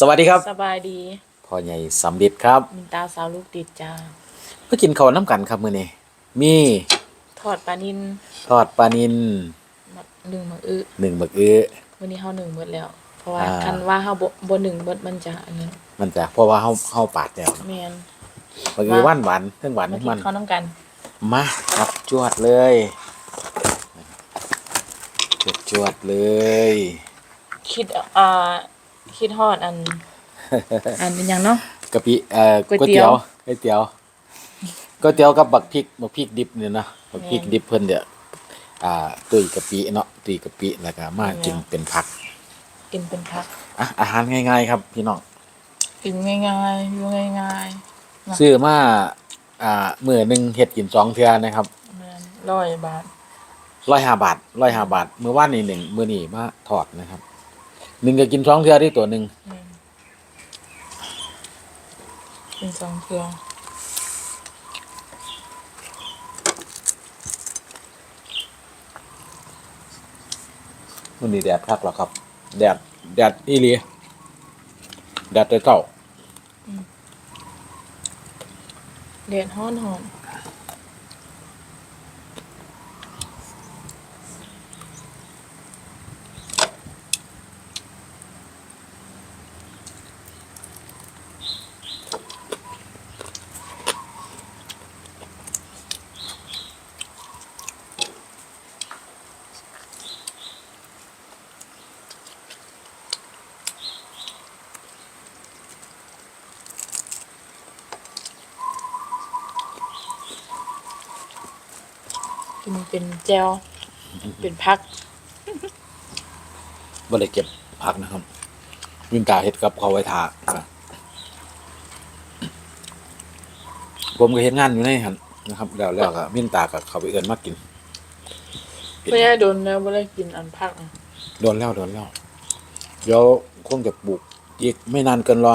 สวัสดีครับ สบายดีพ่อใหญ่สำลิดครับ มินตาสาวลูกติดจ้าเพื่อกินข้าวน้ำกันครับมื้อนี้มีทอดปลานินทอดปลานินมาหนึ่งมาอื้อหนึ่งบักอื้อ วันนี้เฮาหนึ่งหมดแล้ว เพราะว่าอ่า คันว่าเฮาบ่บ่หนึ่งหมดมันจะอันนั้นมันจะเพราะว่าเฮาเฮาปาดแล้วแม่นบักอื้อหมาวานหวานๆทั้งหวานมาทั้งกิมันนข้าวน้ำกันมาครับจวดเลยจวดจวดเลย คิดอ่า คิดฮอดอัน อันเป็นหยังเนาะ กะปิเอ่อก๋วยก๋วยเตี๋เตี๋ยยว วก๋วยเตี๋ยวก๋วยเตี๋ยวกับบักพริกบักพริกดิบเนี่ยนะบักพริกแม่นดิบเพิ่นเดี๋ยวอ่าตุยกะปิเนาะตุยกะปิแล้วก็มากินแม่นเป็นผักกินเป็นพักอะอาหารง่ายๆครับพี่น้อง กินง่ายๆอยู่ง่ายเนาะซื้อมาอ่ามื้อหนึงเฮ็ดกินสองเทื่อนะครับๆแม่นร้อยบาทร้อยห้าบาทร้อยห้าบาทมื้อวานนี้หนึ่งมื้อนี้มาทอดนะครับ หนึ่งก็กินสองเทื่อที่ตัวหนึ่งแม่นกินสองเทื่อมื้อนี้แดดคักแล้วครับ แดดแดดอีหลีแดดแต่เช้าเด็ดฮ้อนหอม กินเป็นแจวเป็นพักบ่ได้เก็บผักนะครับ วินตาเฮ็ดกับเขาวไว้ทาผมก็เฮ็ดงานอยู่ในหั่นนะครับ แล้วแล้วก็วินตาก็เข้าไปเอิ้นมากินไม่ได้โดนแล้วไม่ได้กินอันพักอะโดนแล้วโดนแล้วเดี๋ยวคงจะปลูกอีกไม่นานเกินรอ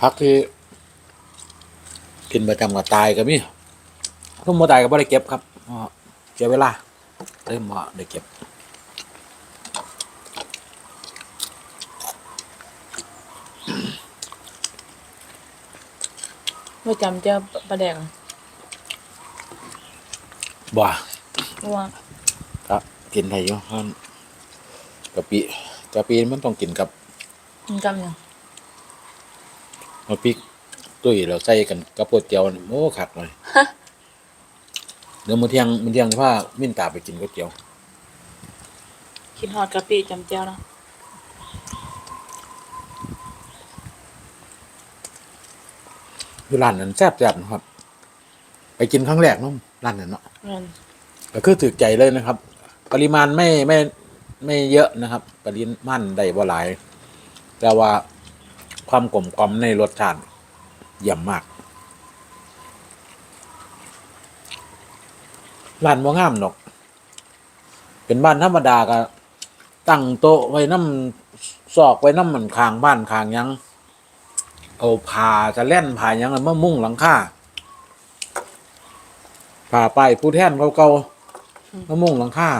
พักที่ กินประจำกับตายก็มีทุ่มมาตายก็ไม่ได้เก็บครับเพราะเสียเวลาเริ่มมาได้เก็บไม่จำเจ้าปลาแดกอะบ่าเพราะว่าก็กินได้อยู่เพราะกะปิกะปิมันต้องกินกับมันกำยังมะพริก ตุ้ยเราใส่กันกับก๋วยเตี๋ยวนี่โอ้ขัดเลยเดี๋ยวมื้อเที่ยงมื้อเที่ยงถ้ามิ้นตาไปกินก๋วยเตี๋ยวคิดฮอดกะปิจำเจ้าเนาะอยู่ร้านนั้นแซ่บๆนะครับ ไปกินครั้งแรกเนาะร้านนั้นเนาะเงินก็คือถือใจเลยนะครับ ปริมาณไม่ไม่ไม่เยอะนะครับ ปริมาณได้บ่หลาย แต่ว่าความกลมกล่อมในรสชาติ เยี่ยมมากร้านบ่งามดอก เป็นบ้านธรรมดาก็ตั้งโต๊ะไว้น้ำซอกไว้น้ำมันคางบ้านคางหยังเอาผ่าจะแล่นผ่าหยังมามุ่งหลังคาผ่าไปายผู้แทนเก่าๆมามุ่งหลังคา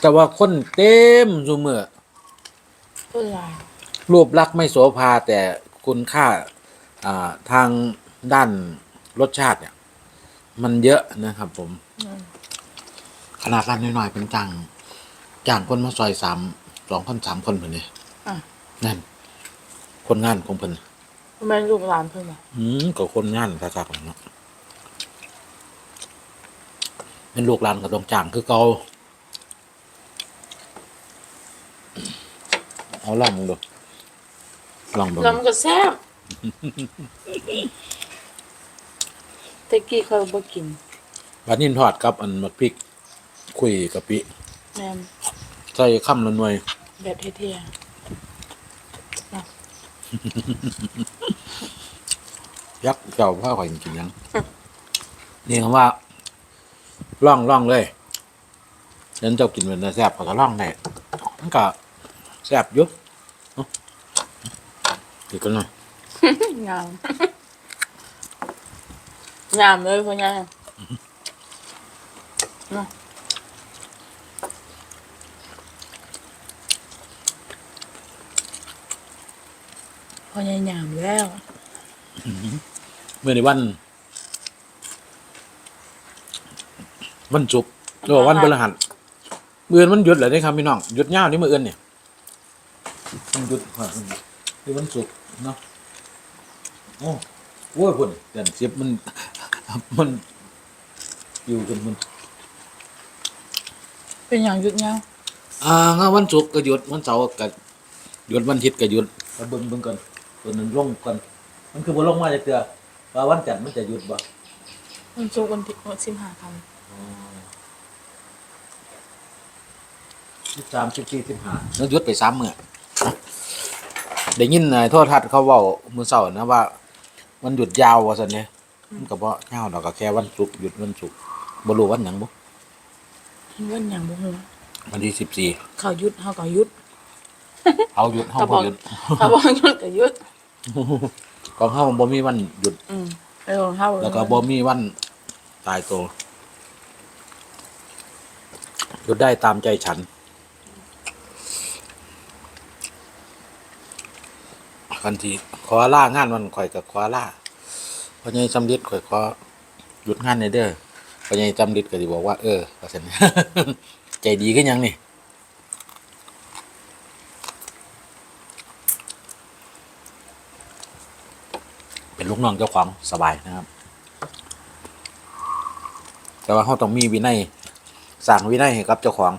แต่ว่าคนเต็มซุมือเพื่ออะไรรูปลักษณ์ไม่โสภาแต่คุณค่าอ่า ทางด้านรสชาติเนี่ย มันเยอะนะครับผมอืมขนาดร้านน้อยๆเป็นจังจ้างคนมาซอยสามสองคนสามคนเพิ่นนี่อะ นั่น คนงานของเพิ่นทำไมลูกหลานเพิ่งมาอืมก็คนงานภาษาของเนาะเป็นลูกหลานก็ต้องจ้างคือเก่าเอาลองมึงดูลองดูลำก็แซ่บแตะกี้เขาบ่กินปลานิ่นทอดกับ อันมะพริก คุยกะปิ แม่นใส่ข้ามละหน่วย แบบเท่ๆนะยักษ์เจ้าผ้าข่อยจริงๆยัง นี่คำว่าล่องล่องเลยเดินเจ้ากินเป็นแซ่บก็ล่องได้มันก็แซ่บอยุบอีกกันหน่อย งามงามเลยคุณยายพอยายงามแล้ว เมื่อในวัน วันจุบหรือว่าวันบริหัสเมื่อวันหยุดเหรอเนี่ยครับพี่น้องหยุดยาวนี่เมื่อเอื่นเนี่ยหยุดหรือวันจุบเนาะ โอ้โว้ยพุ่นเดือนสิบมัน มันอยู่กันมันเป็นอย่างหยุดยาวอ่างั้นวันศุกร์ก็หยุดวันเสาร์ก็หยุดวันอาทิตย์ก็หยุดก็เบิ่งเบิ่งกันตัวหนึ่งลงกัน มันคือบ่ลงมาจากเตือว่าวันจันทร์มันจะหยุดบ่มันสุกร์วันที่วันสิบห้าคสิบสามสิบสี่สิบห้าแล้วหยุดไปสามมื้อได้ยินนายโทษทัศน์เขาเว้ามื้อเช้านะว่า มันหยุดยาวว่าซั่นเนี่ยมันก็บ่ยาวดอกก็แค่วันศุกร์หยุดวันศุกร์บ่รู้วันหยังบ่ำวันอย่างบ่ฮู้วันที่สิบสี่เขาหยุดเฮาก็หยุดเอาหยุดเฮาเขาบ่บอกหยุดเขาบอกหยุดก็หยุดของเฮาบ่มีวันหยุดอืมไปของเฮาแล้วก็บ่มีวันตายตัวหยุดได้ตามใจฉัน คันทีขอล่างานมันข่อยกับขอล่าพอใหญ่จำริดข่อยขอหยุดงานในเด้อพอใหญ่จำริดก็สิบอกว่าเออว่าซั่นใจดีขึ้นยังนี่เป็นลูกน้องเจ้าของสบายนะครับ แต่ว่าเขาต้องมีวินัยสั่งวินัยให้กับเจ้าของ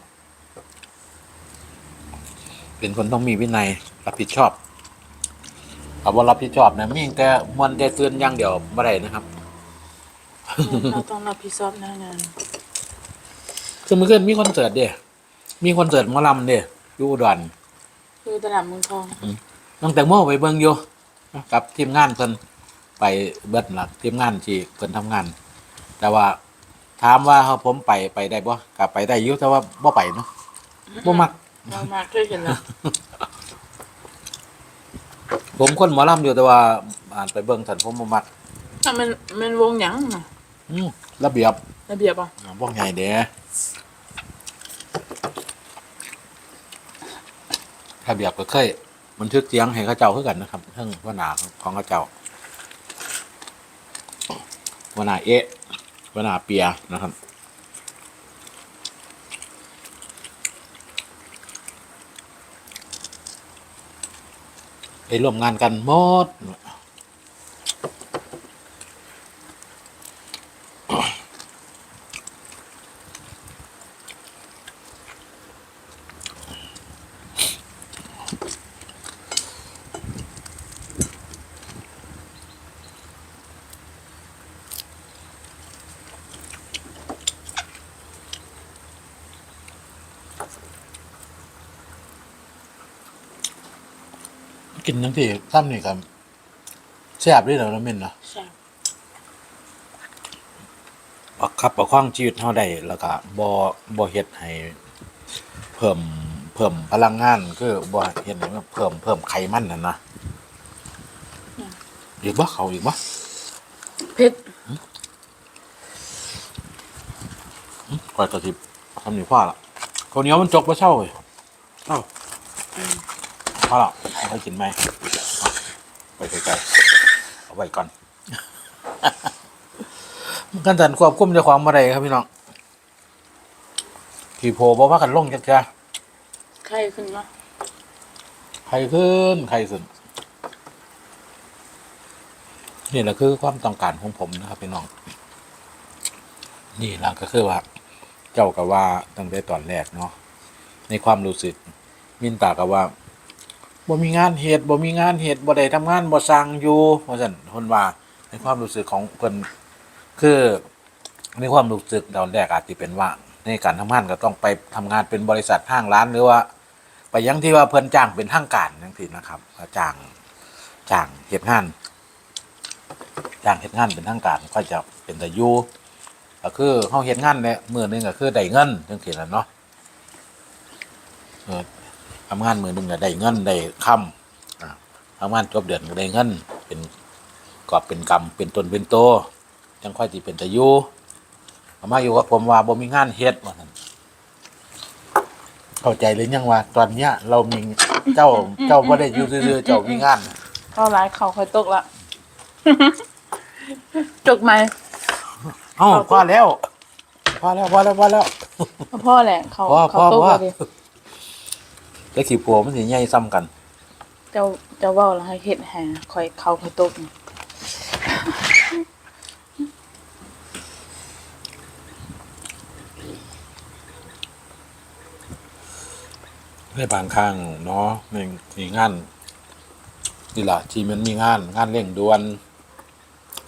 เป็นคนต้องมีวินัยรับผิดชอบ เอาว่ารับผิดชอบนะมีแต่มวนแต่เตือนอย่างเดียวไม่ได้นะครับ เราต้องรับผิดชอบหน้างานคือเมื่อคืนมีคอนเสิร์ตเด้มีคอนเสิร์ตหมอลำเด้อยู่อุดรคือตลาดเมืองทองน้องแตงโมไปเบิ่งอยู่กับทีมงานเพิ่นไปเบิดหลักทีมงานที่เพิ่นทำงาน แต่ว่าถามว่าเขาผมไปไปได้บ่ก็ไปได้อยู่แต่ว่าบ่ไปเนาะบ่มักเรามาเคยเห็นแล้ว ผมคนหมอลำอยู่แต่ว่าอ่านไปเบิ่งสันผมบ่มักอะมันมันวงหยังน่ะอืมระเบียบระเบียบอะอ่าพวกใหญ่เด้ระเบียบก็เคยบันทึกเสียงให้เขาเจ้าคือกันนะครับเรื่องวนาของเขาเจ้าวนาเอะวนาเปียนะครับ ไปร่วมงานกันหมด กินทั้งที่ซ้ำนี่ครับแซ่บด้วยเหรอน้ำเม่นเนาะใช่ประคับประคองชีวิตเฮาได้แล้วก็บ่บ่เฮ็ดให้เพิ่มเพิ่มพลังงานคือบ่เฮ็ดให้มันเพิ่มเพิ่มไขมันนั่นนะอีกบ่เขาอีกบ่เพชรก่อยก็สิทำนี่พอละข้าวเหนียวมันจกบ่เช่าเว้ยเอ้า พอละเอาไปกินไหมเอาไปไกลๆเอาไว้ก่อนมันกันสันควบคุมเจ้าของบ่ได้ครับพี่น้องขี่โพบ่ว่ากันลงจักเทื่อใครขึ้นมาใครขึ้นใครขึ้นนี่แหละคือความต้องการของผมนะครับพี่น้อง นี่แหละก็คือว่า เจ้าก็ว่าตั้งแต่ตอนแรกเนาะในความรู้สึก มินตาก็ว่า บ่มีงานเหตุบ่มีงานเหตุบ่ได้ทำงานบ่สร้างอยู่ว่าซั่นเพิ่นว่าในความรู้สึกของเพิ่นคือในความรู้สึกตอนแรกอาจจะเป็นว่าในการทำงานก็ต้องไปทำงานเป็นบริษัทห้างร้านหรือว่า ไปยังที่ว่าเพิ่นจ้างเป็นทางการจังซี่นะครับก็จ้างจ้างเฮ็ดงานจ้างเฮ็ดงานเป็นทางการก็จะเป็นแต่อยู่ก็คือเฮาเฮ็ดงานเนี่ยมื้อหนึงก็คือได้เงินจังซี่แหละเนาะเออ ทำงานมื้อหนึงก็ได้เงินได้ค่ำอ่าทำงานจบเดือนก็ได้เงิน เป็นกอบเป็นกำเป็นตนเป็นโตจังค่อยสิเป็นแต่อยู่เอามาอยู่กับผมว่าบ่มีงานเฮ็ดว่าซั่นเข้าใจหรือยังว่า ตอนเนี้ย เรามีเจ้าเจ้าไ่ได้อยู่ซื่อๆเจ้ามีงานเข้าร้ายเขาค่อยตกละจกไหมเอ้าพอแล้วพอแล้วพอแล้วพอแล้วพ่อแหละเขาพ่อเขาพ่อตกพ่อเลยดิ แล้วขี้ปัวมันสิใหญ่ซ้ำกัน เจ้าเจ้าเว่าแล้วให้เฮ็ดแห่คอยเขาค่อยตกนี่ในบางครั้งเนาะในมีงานนี่ล่ะที่มันมีงานงานเร่งด่วน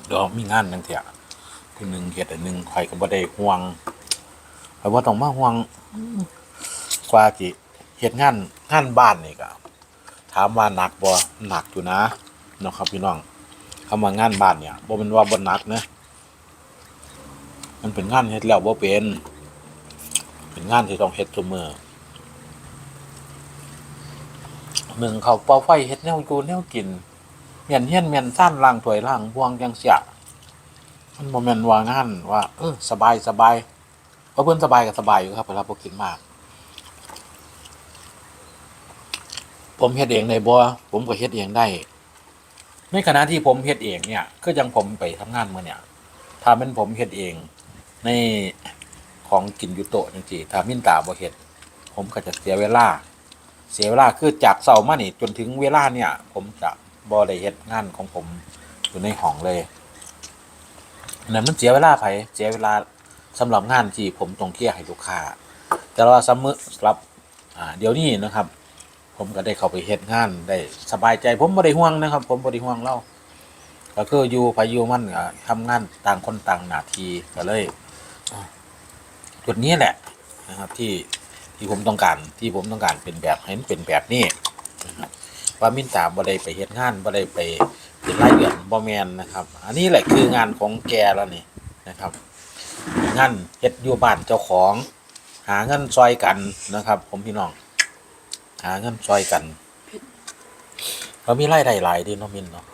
เดี๋ยวมีงานจังเถียผู้หนึ่งเฮ็ดอันหนึ่งใครก็บ่ได้ห่วงใครบ่ต้องมาห่วงกว่าสิเฮ็ดงาน งานบ้านนี่ก็ถามว่าหนักบ่หนักอยู่นะนะครับพี่น้องคำว่างานบ้านเนี่ยบ่เป็นว่าบ่หนักนะมันเป็นงานเฮ็ดแล้วบ่เป็น เป็นงานที่ต้องเฮ็ดซุมื้อหนึ่งเขาเป่าไฟเฮ็ดแนวอยู่แนวกินเมียนเฮียนเมียนซ่านล่างถวยล่างบวงจังเสียมันบ่แม่นว่างานว่าเออสบายสบายเพราะเพิ่นสบายก็สบายอยู่ครับเวลาบ่กินมาก ผมเฮ็ดเองได้บ่ผมก็เฮ็ดเองได้ ในขณะที่ผมเฮ็ดเองเนี่ยคือจังผมไปทำงานมื้อเนี่ยถ้าเป็นผมเฮ็ดเองในของกินอยู่โต๊ะจังซี่ถ้ามินตาบ่เฮ็ด ผมก็จะเสียเวลา เสียเวลาคือจากเสาร์มานี่จนถึงเวลาเนี่ย ผมจะบอได้เฮ็ดงานของผมอยู่ในห้องเลยนนั้นมันเสียเวลาไผเสียเวลาสำหรับงานที่ผมต้องเคลียร์ให้ลูกค้า แต่ว่าสำมึสำหรับอ่าเดี๋ยวนี้นะครับ ผมก็ได้เข้าไปเฮ็ดงานได้สบายใจ ผมบ่ได้ห่วงนะครับ ผมบ่ได้ห่วงเล่าก็คืออยู่ไปอยู่มันก็ทำงานต่างคนต่างหน้าที่ก็เลยจุดนี้แหละนะครับ ที่ที่ผมต้องการที่ผมต้องการเป็นแบบให้มันเป็นแบบนี้ว่ามินตาบ่ได้ไปเฮ็ดงานบ่ได้ไปเป็นรายเดือนบ่แมนนะครับ อันนี้แหละคืองานของแกแล้วนี่นะครับงานเฮ็ดอยู่บ้านเจ้าของ หาเงินซอยกันนะครับ ผมพี่น้อง หาเงินซอยกันเรามีรายได้หลายเดีเนาะมินเนาะ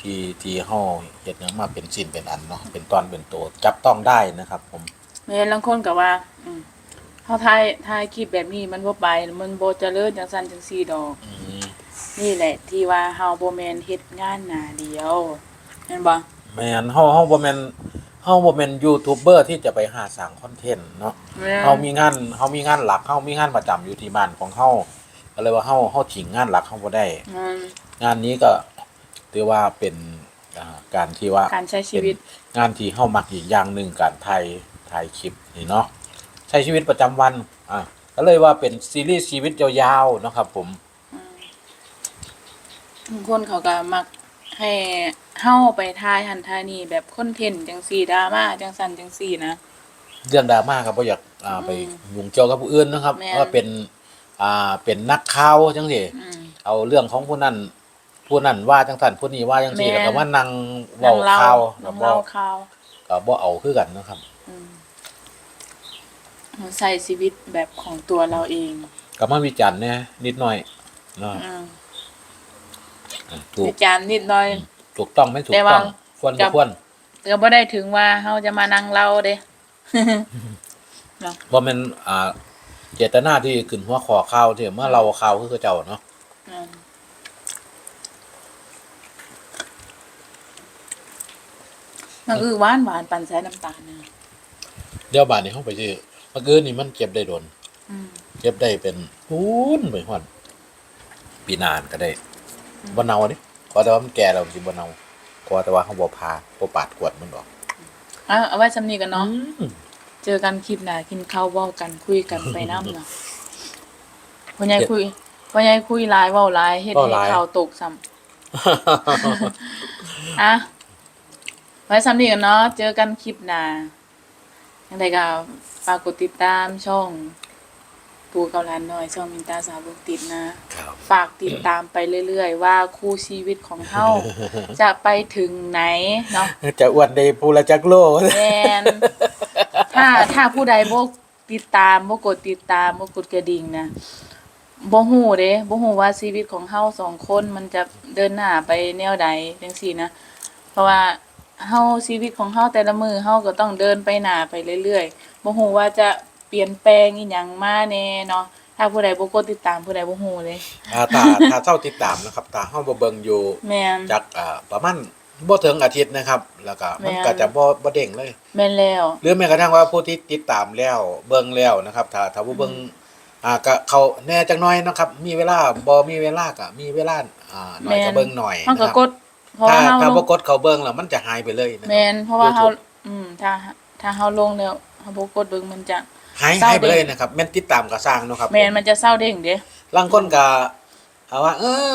ที่ที่เฮาเฮ็ดหยังมาเป็นชิ้นเป็นอันเนาะเป็นตอนเป็นตัวจับต้องได้นะครับ ผมแม่นลางคนก็ว่าอืมเฮาถ่ายถ่ายคลิปแบบนี้มันบ่ไป มันบ่เจริญจังซั่นจังซี่ดอก อืมนี่แหละ ที่ว่าเฮาบ่แม่นเฮ็ดงานหน้าเดียวแม่นบ่แม่นเฮาเฮาบ่แม่นเฮาบ่แม่นยูทูบเบอร์ที่จะไปหาสร้างคอนเทนต์เนาะ แม่น เฮามีงานเฮามีงานหลักเฮามีงานประจำอยู่ที่บ้านของเฮา ก็เลยว่าเฮาเฮาทิ้งงานหลักเฮาบ่ได้ อืมงานนี้ก็ถือว่าเป็นอ่าการที่ว่า การใช้ชีวิต เป็นงานที่เฮามักอีกอย่างหนึ่งการถ่ายถ่ายคลิปนี่เนาะใช้ชีวิตประจำวันอะก็เลยว่าเป็นซีรีส์ชีวิตยาวๆเนาะครับผมบางคนเขาก็มักให้เฮาไปถ่ายหันถ่ายนี่แบบคอนเทนต์จังซี่ดราม่าจังซั่นจังซี่นะ เรื่องดราม่าครับบ่อยากอ่าไปยุ่งเกี่ยวกับผู้อื่นนะครับแม่น ว่าเป็น อ่าเป็นนักข่าวจังซี่อืม เอาเรื่องของผู้นั้นผู้นั้นว่าจังสันผู้นี้ว่าจังซี่แม่น แล้วก็มานั่งนั่เว้างเล่าข่าวนั่ก็งบ่เล่าข่าวก็บ่เอาคือกันนะครับ อืมใส่ชีวิตแบบของตัวเราเองก็มาวิจารณ์แหน่นิดหน่อยเนาะอืมถูกอาจารย์นิดหน่อย ถูกต้องไม่ถูกแต่ต้ว่าองควรกับ่บ ควรก็บ่ได้ถึงว่าเฮาจะมานั่งเล่าเด้ บ่แม่นอ่า เจตนาที่ขึ้นหัวข้อข่าวที่เมื่อเราข่าวคือเขาเจ้าเนาะอืมมันคือหวานหวานปั่นใส่น้ำตาลนะเดี๋ยวบาดนี้เฮาไปซื้อเมื่อคืนนี่มันเก็บได้โดนอืมเก็บได้เป็นพูนไปฮอดปีหนานก็ได้บ่เน่าเด้ขอแต่ว่ามันแก่แล้วมันสิบ่เน่าขอแต่ว่าเฮาบ่พาบ่ปาดกวดมันออกอะเอาไว้สำนีกันเนาะอืม เจอกันคลิปหน้ากินข้าวเว้ากันคุยกันไปน้ำเนาะพ่อใหญ่คุยพ่อใหญ่คุยหลายเว้าหลายเฮ็ดให้ข่าวตกซ้ำอะไว้สำนีกันเนาะเจอกันคลิปหน้ายังไงก็ฝากกดติดตามช่อง ปูเกาลันหน่อยช่องมินตาสาวบุกติดนะ ครับ ฝากติดตามไปเรื่อยๆ ว่าคู่ชีวิตของเฮาจะไปถึงไหนเนาะจะอ้วนได้ภูละจักโลแมนถ้าถ้าผู้ใดบ่ติดตามบ่กดติดตามบ่กดกระดิ่งนะบ่ฮู้เด้บ่ฮู้ว่าชีวิตของเฮาสองคนมันจะเดินหน้าไปแนวใดจังซี่นะ เพราะว่าเฮาชีวิตของเฮาแต่ละมือเฮาก็ต้องเดินไปหน้าไปเรื่อยๆบ่ฮู้ว่าจะ เปลี่ยนแปลงอีหยังมาแน่เนาะถ้าผู้ใดบ่กดติดตามผู้ใดบ่ฮู้เลย อ่าตาถ้าเท่าติดตามนะครับ ตาเฮาบ่เบิ่งอยู่แม่น จากอ่าประมาณบ่ถึงอาทิตย์นะครับ แล้วก็มันแม่น ก็จะบ่บ่เด้งเลย แม่นแล้ว หรือแม้กระทั่งว่าผู้ที่ติดตามแล้วเบิ่งแล้วนะครับ ถ้าถ้าบ่เบิ่งอ่าก็เขาแน่จักหน่อยนะครับ มีเวลาบ่มีเวลาก็มีเวลาอ่าหน่อยก็เบิ่งหน่อยเฮานะคก็รับกดเพราะถ้าว่าเฮาถ้าลบ่งกดเขาเบิ่งแล้วมันจะหายไปเลยนะคแม่รับนเพราะว่าเฮา YouTube อืม ถ้าถ้าเฮาลงแล้วเฮาบ่กดเบิ่งมันจะ หายเศร้าหายไปเด้เลยนะครับแม่นติดตามก็สร้างเนาะครับแม่นมันจะเศร้าเด้งเด้ลางคนก็เอาว่า เออ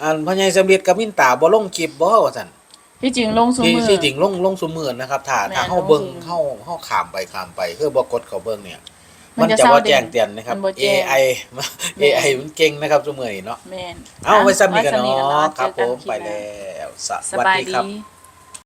อันพ่อใหญ่สำเร็จกับมินตาบ่ลงคลิปบ่ว่าซั่นที่จริงลงซุที่มือ ที่จริงลงลงซุมื้อนะครับถ้าแม่นถ้าเฮาเบิ่งลงซุมื้อเฮาเฮาข้ามไปข้ามไปคือบ่กดเขาเบิ่งเนี่ย มัมันนจะจะเศร้าบ่เด้งแจ้งเตือนนะครับ มันบ่แจ้ง AI AI มันเก่งนะครับซุมื้อนี้เนาะแม่นเอาไว้ซ้ำนี้กันไว้ซ้ำเนาะเนาะครับเจผอมคลิปไปหน้าแล้วสสวัสบายดีครับดี